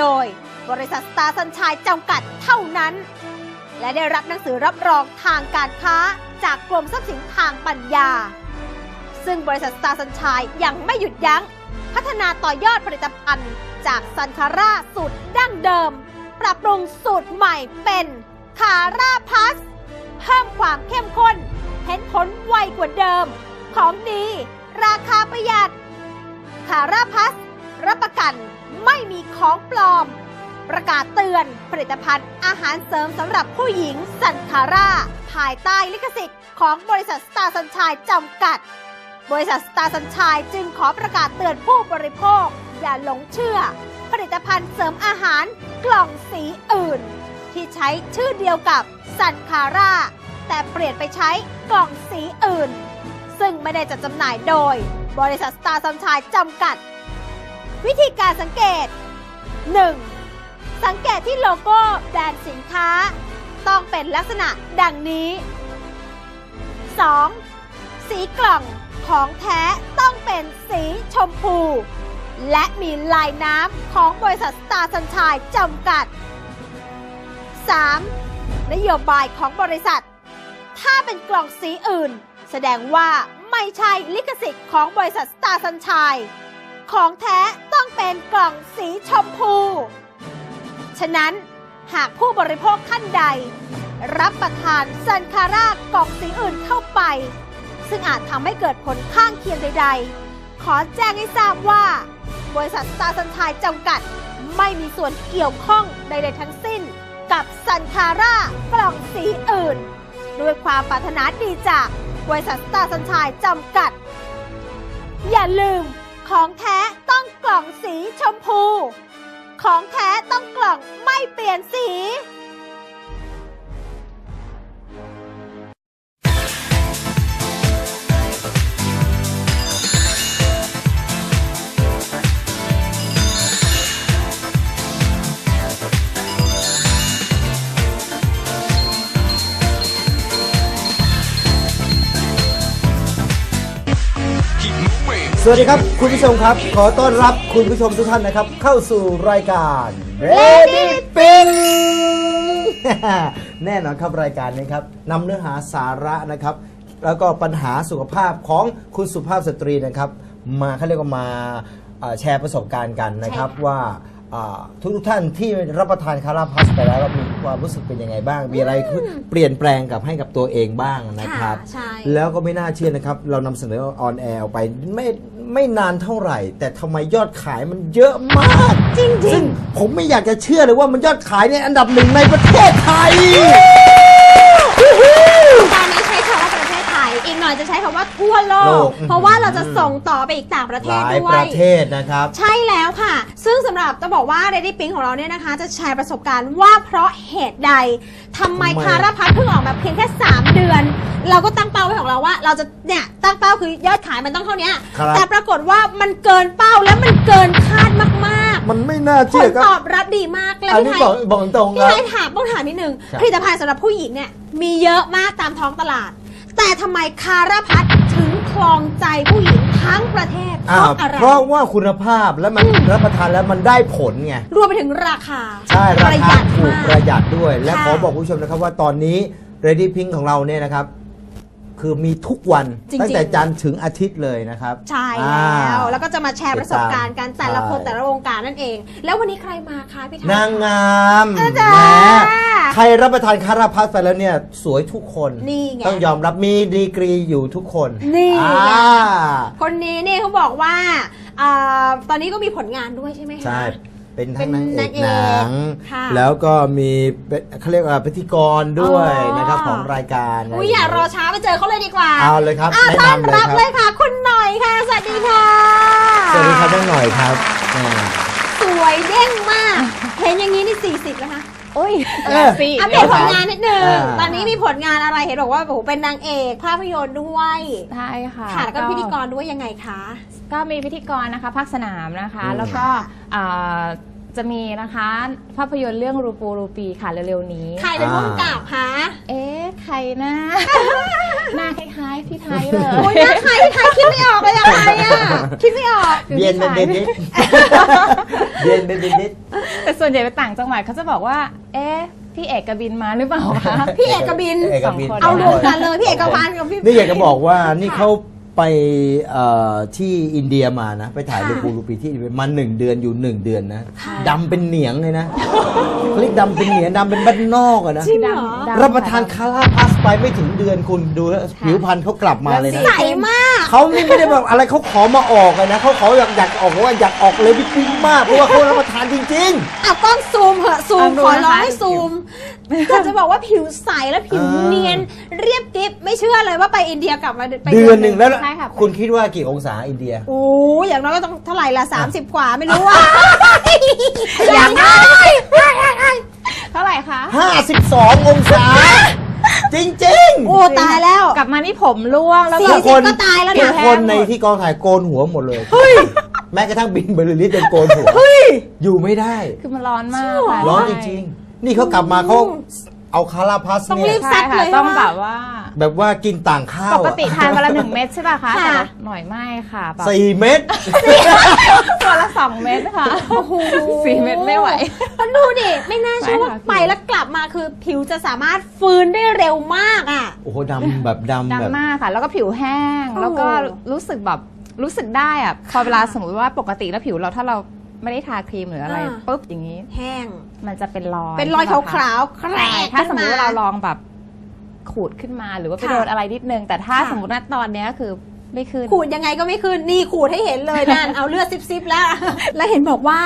โดยบริษัทสตาร์สัญชัยจำกัดเท่านั้น และได้รับหนังสือรับรองทางการค้าจากกรมทรัพย์สินทางปัญญา ซึ่งบริษัทสตาร์สัญชัยยังไม่หยุดยั้ง พัฒนาต่อยอดผลิตภัณฑ์ จากซันคาร่าสูตรดั้งเดิม ปรับปรุงสูตรใหม่เป็นคาร่าพัสเพิ่มความเข้มข้น เห็นผลไวกว่าเดิม ของดี ราคาประหยัดคาร่าพัสรับประกัน ไม่มีของปลอม ประกาศเตือนผลิตภัณฑ์อาหารเสริมสำหรับผู้หญิงสันคาร่า ภายใต้ลิขสิทธิ์ของบริษัทสตาร์สัญชัยจำกัด บริษัทสตาร์สัญชัยจึงขอประกาศเตือนผู้บริโภค อย่าหลงเชื่อ ผลิตภัณฑ์เสริมอาหารกล่องสีอื่น ที่ใช้ชื่อเดียวกับสันคาร่า แต่เปลี่ยนไปใช้กล่องสีอื่น ซึ่งไม่ได้จัดจำหน่ายโดย บริษัทสตาร์สัญชัยจำกัด วิธีการสังเกต 1. สังเกตที่โลโก้แบรนด์สินค้า ต้องเป็นลักษณะดังนี้ 2. สีกล่องของแท้ต้องเป็นสีชมพู และมีลายน้ำของบริษัทสตาร์สัญชัยจำกัด 3. นโยบายของบริษัท ถ้าเป็นกล่องสีอื่น แสดงว่าไม่ใช่ลิขสิทธิ์ของบริษัทสตาร์สัญชัยของแท้ เป็นกล่องสีชมพู ฉะนั้นหากผู้บริโภคท่านใด รับประทานซันคาร่ากล่องสีอื่นเข้าไป ซึ่งอาจทำให้เกิดผลข้างเคียงใด ๆ ขอแจ้งให้ทราบว่า บริษัทสตาสัญชัยจำกัด ไม่มีส่วนเกี่ยวข้องใดๆทั้งสิ้น กับซันคาร่ากล่องสีอื่น ด้วยความปรารถนาดีจากบริษัทสตาสัญชัยจำกัด อย่าลืม ของแท้ต้องกล่องสีชมพู ของแท้ต้องกล่องไม่เปลี่ยนสี วัสดีครับ คุณผู้ชมครับ ขอต้อนรับคุณผู้ชมทุกท่านนะครับ เข้าสู่รายการ Ready Pin แน่นอนครับรายการนี้ครับนำเนื้อหาสาระนะครับ แล้วก็ปัญหาสุขภาพของคุณสุภาพสตรีนะครับ มาเขาเรียกว่ามาเอ่อแชร์ประสบการณ์กันนะครับว่าทุกทุกๆท่านที่รับประทานคาราพัสไปแล้วมีความรู้สึกเป็นยังไงบ้าง มีอะไรเปลี่ยนแปลงกับให้กับตัวเองบ้างนะครับ ค่ะใช่ แล้วก็ไม่น่าเชื่อนะครับ เรานำเสนอออนแอร์ไปไม่ ไม่นานเท่าไหร่ แต่ทำไมยอดขายมันเยอะมาก จริงๆ ซึ่งผมไม่อยากจะเชื่อเลยว่ามันยอดขายในยอันดับหนึ่งในประเทศไทย ตอนนี้ใช้คำว่าประเทศไทย อีกหน่อยจะใช้คำว่าทั่วโลโลก กเพราะว่าเราจะส่งต่อไปอีกต่างประเทหศลายด้วปยระเทศนะครับ ใช่แล้วค่ะ ซึ่งสำหรับจะบอกว่า Ready Pink ของเราเนี่ยนะคะ จะแชร์ประสบการณ์ว่าเพราะเหตุใดทำไมทำไม คาราพัทเพิ่งออกมาเพียงแค่ 3 เดือน เราก็ตั้งเป้าไว้ของเราว่า เราจะเนี่ยตั้งเป้าคือยอดขายมันต้องเท่านี้ครับ แต่ปรากฏว่ามันเกินเป้าและมันเกินคาดมากมันไม่น่าๆผเชื่อลครับ ตอบรับดีมากแล้วอันพี่นี้ไทยบอกบอกตรงๆพี่ครัไทบยถามต้องถามนิดนึงครับ ผลิตภัณฑ์สำหรับผู้หญิงเนี่ยมีเยอะมากตามท้องตลาด แต่ทำไมคาราพัทถึงคลองใจผู้หญิงทั้งประเทศเพอ้าวราะอะไร เพราะว่าคุณภาพแล้วมันรับประทานแล้วมันได้ผลไง รวมไปถึงราคาใช่ปราระหคายัดถูกมาก ประหยัดด้วย และค่ะ ขอบอกคุณผู้ชมนะครับว่าตอนนี้ Ready Pink ของเราเนี่ยนะครับ คือมีทุกวันจริงๆ ตั้งแต่จันทร์ถึงอาทิตย์เลยนะครับใช่อ่า แล้ว แล้วก็จะมาแชร์ประสบการณ์กันแต่ละคนใช่ แต่ละวงการนั่นเอง แล้ววันนี้ใครมาคะพี่ไทยนางงามอาจารย์ แหม ใครรับประทานคาราพัสไปแล้วเนี่ย สวยทุกคนนี่ไง ต้องยอมรับมีดีกรีอยู่ทุกคนนี่ไงอ่าคนนี้นี่เขาบอกว่าอ่าตอนนี้ก็มีผลงานด้วยใช่ไหมคะ ใช่ เป็นเป็ทั้นงนางเอกนางเอกหนัง ค่ะแล้วก็มีเป็นเขาเรียกว่าพิธีกรด้วยอ๋อ นะครับของรายการอุ้ยอย่ารอช้าไปเจอเขาเลยดีกว่าเอาเลยครับอะแนะต้อนนำเลยรับครับเลยค่ะ คุณหน่อยค่ะ สวัสดีค่ะ สวัสดีครับน้องหน่อยครับอ่าสวยเด้งมาก เห็นอย่างนี้นี่40แล้วนะ โอ้ยเออ สิอัปเดตผลงานนิดนึง อ่า ตอนนี้มีผลงานอะไรเห็นบอกว่าโอ้โหเป็นนางเอกภาพยนตร์ด้วยใช่ค่ะค่ะแล้วก็พิธีกรด้วยยังไงคะ ก็มีพิธีกรนะคะภาคสนามนะคะ อืม แล้วก็เอ่อจะมีนะคะภาพยนตร์เรื่องรูปูรูปีค่ะเร็วๆนี้ ใครเป็นผู้กำกับคะเอ๊ะใครนะ หน้าคล้ายๆพี่ไทยเลย โอ้ยหน้าใครใครคิดไม่ออกเลยอะใครอะคิดไม่ออกคือเบียนพี่เป็นชายเบนนิดเบียนเป็นเบนนิด แต่ส่วนใหญ่ไปต่างจังหวัดเขาจะบอกว่า เอ๊ะพี่เอกกบินมาหรือเปล่าคะ พี่เอกบิน เอกบินสองคนเอารวมกันเลยพี่เอกพันธ์กับพี่ นี่อยากจะบอกว่านี่เขา ไปเอ่อที่อินเดียมานะ ไปถ่ายค่ะลูปูลูปีที่อินเดียมาหนึ่งเดือนอยู่หนึ่งเดือนนะค่ะดำเป็นเหนียงเลยนะเขาเรียกดำเป็นเหนียงดำเป็นบ้านนอกอะนะจริงเหรอ ดำรับประทานคาราพัสไปไม่ถึงเดือนคุณดูแล้วผิวพรรณเขากลับมาเลยนะใสมากเขานี่ไม่ได้แบบอะไรเขาขอมาออกเลยนะเขาขออยากอยากออกเพราะว่าอยากออกเลยวิปปิ้งมากเพราะว่าเขารับประทานจริงเอากล้องซูมเหอะซูม เอาดูขอร้องนะคะให้ซูม ก็จะบอกว่าผิวใสและผิวอ่าเนียน เรียบกริบไม่เชื่อเลยว่าไปอินเดียกลับมาไปๆเดือนหนึ่งแล้วใช่ค่ะคุณคิดว่ากี่องศาอินเดียโอ้ยอย่างน้อยก็ต้องเท่าไหร่ละ30 กว่าไม่รู้อะอย่างน้อยเท่าไหร่คะ52 องศาจริงโอ้ตายแล้ว กลับมานี่ผมร่วงแล้วสี่ก็สิบก็ตายแล้วทุนะกคนในที่กองถ่ายโกนหัวหมดเลยแม้กระทั่งบินเบอร์ลิสยังโกนหัวอยู่ไม่ได้ คือมันร้อนมากค่ะร้อนจริงๆ นี่เขากลับมาเขาเอาคาราพัสต้องเนี่รียบใช่ค่ะซัดเลยต้องว่าแบบว่า แบบว่ากินต่างข้าวปอะกติทานวันละหนึ่งเม็ดใช่ป่ะคะค่ะ แต่หน่อยไม่ค่ะแบบสี่เม็ด วันละสองเม็ดค่ะสี่เม็ดไม่ไหว มันดูดิ ไม่น่าเชื่อว่าไม่ค่ะไปแล้วกลับมาคือผิวจะสามารถฟื้นได้เร็วมากอะ โอ้โหดำแบบดำแบบ ดำมากค่ะ แล้วก็ผิวแห้ง โอ้ แล้วก็รู้สึกแบบรู้สึกได้อะพอเวลาสมมติว่าปกติแล้วผิวเราถ้าเรา ไม่ได้ทาครีมหรืออะไรอ่า ปุ๊บอย่างนี้ แห้ง มันจะเป็นรอยเป็นรอยขาวใช่ขาวแครไหมคะใช่กถ้าสมมติว่าเราลขึ้นองแบบขูดขึ้นมาหรือว่าไปค่ะโดนอะไรนิดนึง แต่ถ้าค่ะ สมมติว่าตอนเนี้ยคือไม่ขึ้น ขูดยังไงก็ไม่ขึ้นนี่ขูดให้เห็นเลยนั่น เอาเลือดซิบๆแล้ว แล้วเห็นบอกว่า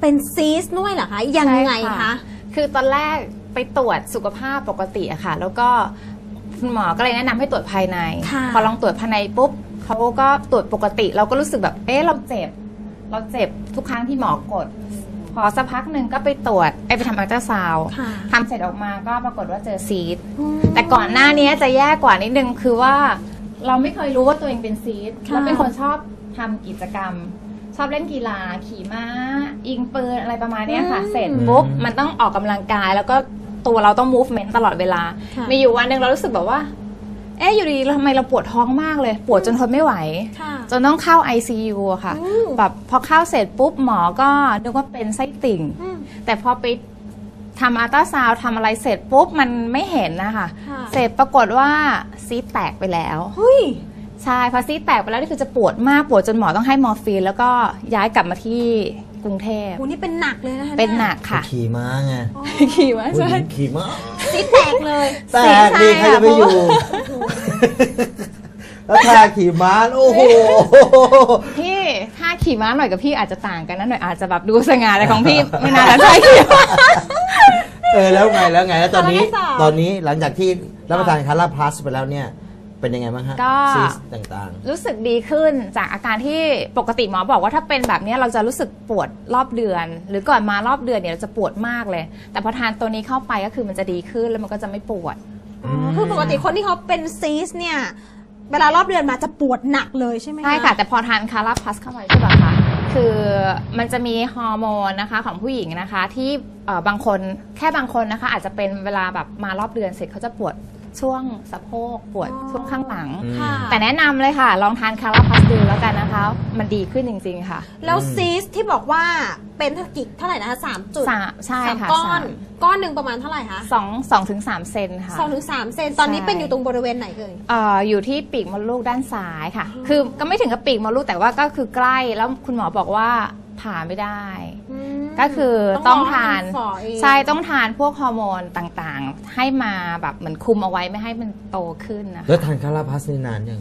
เป็นซีสด้วยเหรอคะ ยังไงใช่คะ คือตอนแรกไปตรวจสุขภาพปกติอะค่ะ แล้วก็คุณหมอก็เลยแนะนำให้ตรวจภายใน ค่ะพอลองตรวจภายในปุ๊บเขาก็ตรวจปกติ เราก็รู้สึกแบบ เอ๊ะ เราเจ็บ เราเจ็บทุกครั้งที่หมอกด พอสักพักหนึ่งก็ไปตรวจไอยไปทำอัลตราซาวด์ค่ะ ทำเสร็จออกมาก็ปรากฏว่าเจอซีด แต่ก่อนหน้านี้จะแย่กว่านิดนึงคือว่า เราไม่เคยรู้ว่าตัวเองเป็นซีดค่ะ แล้วเป็นคนชอบทำกิจกรรม ชอบเล่นกีฬา ขี่ม้า ยิงปืนอะไรประมาณเนี้ยค่ะเสร็จปุ๊บมันต้องออกกำลังกาย แล้วก็ตัวเราต้อง movement ตลอดเวลา ค่ะ มีอยู่วันหนึ่งเรารู้สึกแบบว่า เอ๊ะอยู่ดีๆทำไมเราปวดท้องมากเลย ปวดจนทนไม่ไหว ค่ะ จนต้องเข้า ICU อะค่ะ อืม แบบพอเข้าเสร็จปุ๊บหมอก็นึกว่าเป็นไส้ติ่ง อืม แต่พอไปทำอัลตราซาวด์ทำอะไรเสร็จปุ๊บมันไม่เห็นนะคะ ค่ะ เสร็จปรากฏว่าซีดแตกไปแล้ว เฮ้ย ใช่พอซีดแตกไปแล้วนี่คือจะปวดมากปวดจนหมอต้องให้มอร์ฟีนแล้วก็ย้ายกลับมาที่กรุงเทพ โหนี่เป็นหนักเลยนะคะเป็นหนักค่ะ ขี่ม้าไงขี่มาผู้ใช่หญิงขี่ม้า ซีดแตกเลยแต่ดีใครจะไปอยู่ แล้วท่าขี่ม้าโอ้โห พี่ถ้าขี่ม้าหน่อยกับพี่อาจจะต่างกันนะหน่อยอาจจะแบบดูสง่าอะไรของพี่ไม่น่าจะใช่ขี่ม้าเออแล้วไงแล้วไงแล้วตอนนี้แล้วไงต่อตอนนี้หลังจากที่รับประทานคาราพลัสไปแล้วเนี่ย เป็นยังไงบ้างฮะก็ ซีสต่างรู้สึกดีขึ้นจากอาการที่ปกติหมอบอกว่าถ้าเป็นแบบเนี้ยเราจะรู้สึกปวดรอบเดือน หรือก่อนมารอบเดือนเนี่ยเราจะปวดมากเลย แต่พอทานตัวนี้เข้าไปก็คือมันจะดีขึ้นแล้วมันก็จะไม่ปวดอ๋อคือปกติคนที่เขาเป็นซีสเนี่ย เวลารอบเดือนมาจะปวดหนักเลยใช่ไหมคะใช่ค่ะ แต่พอทานคาราพัสเข้าไปใช่ป่ะคะคือมันจะมีฮอร์โมนนะคะของผู้หญิงนะคะที่เอ่อบางคนแค่บางคนนะคะอาจจะเป็นเวลาแบบมารอบเดือนเสร็จเขาจะปวด ช่วงสะโพกปวดช่วงข้างหลังอืมค่ะ แต่แนะนำเลยค่ะ ลองทานคาราพัสดูแล้วกันนะคะ มันดีขึ้นจริงๆค่ะ แล้วซีสที่บอกว่าเป็นกี่เท่าไหร่นะคะสามจุดสามใช่สามค่ะก้อนสามก้อนหนึ่งประมาณเท่าไหร่คะสองสองถึงสามเซนค่ะ สองถึงสามเซนตอนนี้ใช่ เป็นอยู่ตรงบริเวณไหนเอ่ย เอ่ออยู่ที่ปีกมดลูกด้านซ้ายค่ะ คือก็ไม่ถึงกับปีกมดลูกแต่ว่าก็คือใกล้แล้วคุณหมอบอกว่าผ่าไม่ได้ ก็คือต้องทานรอให้มัฝ่อเองใช่ต้องทานพวกฮอร์โมนต่างๆ ให้มาแบบเหมือนคุมเอาไว้ไม่ให้มันโตขึ้นนะๆแล้วคะทานคาราพลัสนี่นานยัง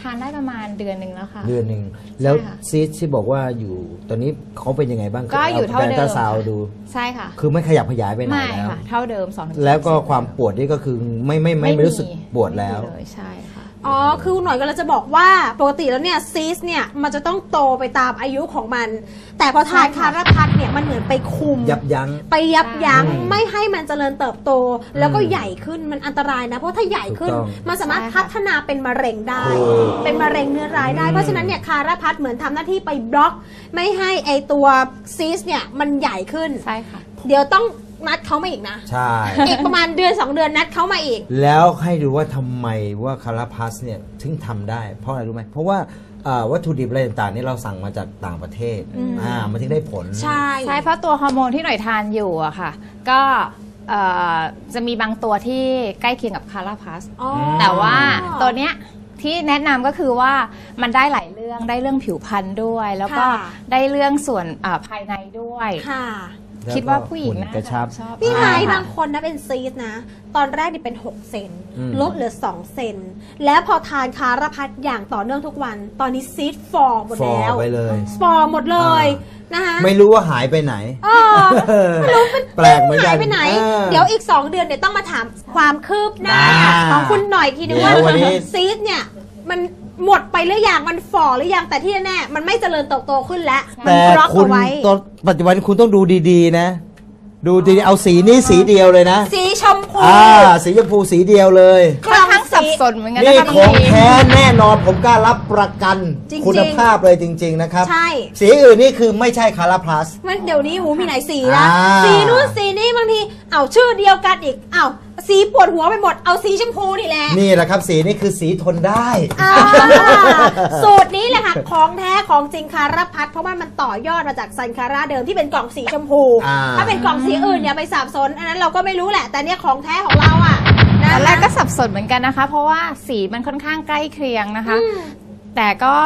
ทานได้ประมาณเดือนหนึ่งแล้วค่ะ เดือนหนึ่งแล้วค่ะซีสที่บอกว่าอยู่ตอนนี้เขาเป็นยังไงบ้างก็อยู่เท่าเดิม แบนตาซาวด์ดูใช่ค่ะ คือไม่ขยับขยายไปไหนไม่แล้ว ค่ะ เท่าเดิมสองถึงแล้วก็สามความปวดนี่ก็คือไม่ไม่ไม่ไม่รู้สึกปวดแล้ว ไม่มีเลยใช่ค่ะ อ๋อ คือหน่อยก็เราจะบอกว่าปกติแล้วเนี่ยซีสเนี่ยมันจะต้องโตไปตามอายุของมัน แต่พอทานใช่คาค่ะราพัดเนี่ยมันเหมือนไปคุม ยับยั้ง ไปยับยั้งใช่ไม่ให้มันเจริญเติบโต แล้วก็อืมใหญ่ขึ้นมันอันตรายนะ เพราะถ้าใหญ่ขึ้น ถูกต้องมันสามารถใช่ค่ะพัฒนาเป็นมะเร็งได้ ถูกเป็นมะเร็งเนื้อร้ายได้ อืม เพราะฉะนั้นเนี่ยคาราพัดเหมือนทำหน้าที่ไปบล็อก ไม่ให้ไอตัวซีสเนี่ยมันใหญ่ขึ้น ใช่ค่ะ เดี๋ยวต้อง นัดเขามาอีกนะใช่ อีกประมาณเดือน 2 เดือนนัดเขามาอีก แล้วให้ดูว่าทำไมว่าคาราพัสเนี่ยถึงทำได้ เพราะอะไรรู้ไหมเพราะว่าเอ่อวัตถุดิบอะไรต่างๆนี่เราสั่งมาจากต่างประเทศอืมอ่ามันถึงได้ผล ใช่ ใช่เพราะตัวฮอร์โมนที่หน่อยทานอยู่อะค่ะ ก็เอ่อจะมีบางตัวที่ใกล้เคียงกับคาราพัส อ๋อ แต่ว่าตัวเนี้ยที่แนะนำก็คือว่ามันได้หลายเรื่องได้เรื่องผิวพรรณด้วย แล้วก็ค่ะ ได้เรื่องส่วนอ่าภายในด้วย ค่ะ คิดว่าผู้หญิงแล้วก็หุ่นน่ากระชับ ชอบ พี่ไฮใช่ค่ะบางคนนะเป็นซีสนะ ตอนแรกนี่เป็น 6 เซนอืม ลดเหลือ 2 เซน แล้วพอทานคาราพัดอย่างต่อเนื่องทุกวัน ตอนนี้ซีสฟอร์หมดฟอแล้วไปเลย ฟอร์หมดเลยนะคะไม่รู้ว่าหายไปไหน เออแปลกเหมือนกัหานยไปไหนออเดี๋ยวอีก 2 เดือนเนี่ยต้องมาถามความคืบหน้าอ่าของคุณหน่อยทีนึงว่าเดี๋ยววันนี้ ซีสเนี่ยมัน หมดไปหรือยังมันฝ่อหรือยังแต่ที่แน่ๆมันไม่เจริญเติบโตขึ้นแล้วมัแต่บล็อกคุณเอาไว้ ตอนปัจจุบันคุณต้องดูดีๆนะ ดูดีๆเอาสีนี้สีเดียวเลยนะ สีชมพู อ่า สีชมพูสีเดียวเลย ค่อนข้างสับสนเหมือนกันนี่นะคะของพี่แท้แน่นอนผมกล้ารับประกันจริงๆคุณภาพเลยจริง ๆ นะครับ ใช่ สีอื่นนี่คือไม่ใช่คาราพลัส มันเดี๋ยวนี้หูมีไหนสีละอ่า สีนู้นสีนี้บางทีเอาชื่อเดียวกันอีกเอา สีปวดหัวไปหมด เอาสีชมพูนี่แหละ นี่แหละครับสีนี่คือสีทนได้ อ่าสูตรนี้แหละค่ะ ของแท้ของจริงคาราพัดเพราะว่ามันต่อยอดมาจากซันคาราเดิมที่เป็นกล่องสีชมพู อ่า ถ้าเป็นกล่องสีอื่นเนี่ยไปสับสน อันนั้นเราก็ไม่รู้แหละ แต่เนี่ยของแท้ของเราอะตนะอนแรกก็สับสนเหมือนกันนะคะ เพราะว่าสีมันค่อนข้างใกล้เคียงนะคะอืมแต่ก็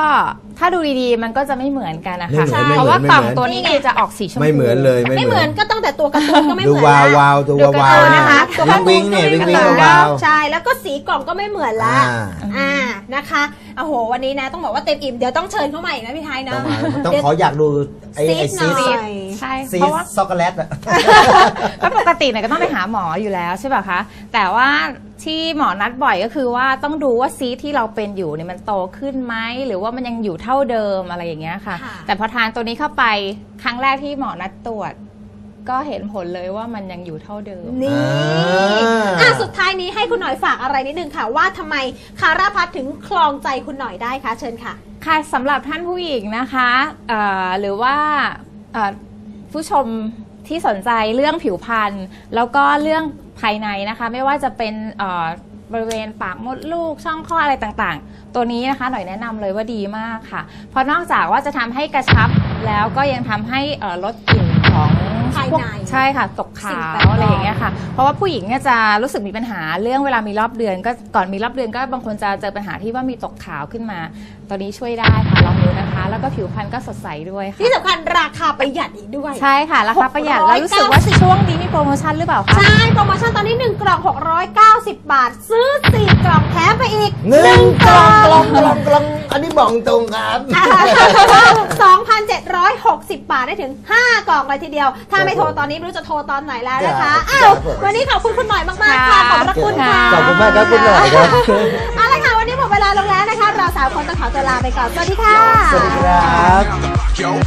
ถ้าดูดีๆ มันก็จะไม่เหมือนกันนะไม่คะ เหมือนไม่เพราะว่าเหมือน กล่องไม่เหมือนตัวนี้คือจะออกสีชมพู ไม่เหมือนเลยไม่เหมือนก็ตั้งแต่ตัวการ์ตูนก็ไม่เหดูมือนวาวละวาวดูดูวาวการ์ตูนวๆนะคะตัววิกางร์ตูวิงเนี่ยก็วิงไม่วิงเหมือนวาว ใช่แล้วก็สีกล่องก็ไม่เหมือนละ อ่า อ่านะคะ โอ้โห วันนี้นะต้องบอกว่าเต็มอิ่ม เดี๋ยวต้องเชิญเข้ามาอีกนะพี่ไทยนะ ต้องมาต้องขออยากดูไอ้ซีไอ้ดหซีน่สอยใช่ซีเพราะว่า ช็อกโกแลตอะ ก็ปกติเนี่ยก็ต้องไปหาหมออยู่แล้วใช่ป่ะคะ แต่ว่าที่หมอนัดบ่อยก็คือว่าต้องดูว่าซีสที่เราเป็นอยู่เนี่ยมันโตขึ้นไหมหรือว่ามันยังอยู่เท่าเดิมอะไรอย่างเงี้ยค่ะ ค่ะ แต่พอทานตัวนี้เข้าไปครั้งแรกที่หมอนัดตรวจ ก็เห็นผลเลยว่ามันยังอยู่เท่าเดิม นี่อ่าอะสุดท้ายนี้ให้คุณหน่อยฝากอะไรนิดนึงค่ะ ว่าทำไมคาราพัดถึงคลองใจคุณหน่อยได้คะเชิญค่ะ ค่ะสำหรับท่านผู้หญิงนะคะเอ่อหรือว่าเอ่อผู้ชมที่สนใจเรื่องผิวพรรณแล้วก็เรื่องภายในนะคะ ไม่ว่าจะเป็นเอ่อบริเวณปากมดลูกช่องคลอดอะไรต่างๆ ตัวนี้นะคะหน่อยแนะนำเลยว่าดีมากค่ะ เพราะนอกจากว่าจะทำให้กระชับแล้วก็ยังทำให้เอ่อลดกลิ่นของ ภายพวกในใช่ค่ะตกสิ่ขางแปลกปลอมวอะไรอย่างเงี้ยค่ะ เพราะว่าผู้หญิงเนี่ยจะรู้สึกมีปัญหาเรื่องเวลามีรอบเดือน ก็ก่อนมีรอบเดือนก็บางคนจะเจอปัญหาที่ว่ามีตกขาวขึ้นมา ตอนนี้ช่วยได้ค่ะลองดูนะคะ แล้วก็ผิวพรรณก็สดใสด้วยค่ะ ที่สำคัญราคาประหยัดอีกด้วย ใช่ค่ะราคาประหยัดแล้วรู้สึกว่าช่วงนี้มี โปรโมชั่นหรือเปล่าคะ ใช่ โปรโมชั่นตอนนี้ 1 กล่อง 690 บาท ซื้อ 4 กล่องแถมไปอีกหนึ่งกล่องกล่องกล่องกล่องอันนี้บอกตรงครับ2,760 บาทได้ถึง 5 กล่องเลยทีเดียว ถ้าไม่โทรตอนนี้ไม่รู้จะโทรตอนไหนแล้วนะคะครับอ้าวครับผมวันนี้ขอบคุณคุณหน่อยมากๆค่ะขอบพระคุณค่ะขอบคุณมากครับคุณหน่อยครับเอาละค่ะวันนี้หมดเวลาลงแล้วนะคะ เราสามคนต้องขอตัวลาไปก่อนสวัสดีค่ะสวัสดีครับ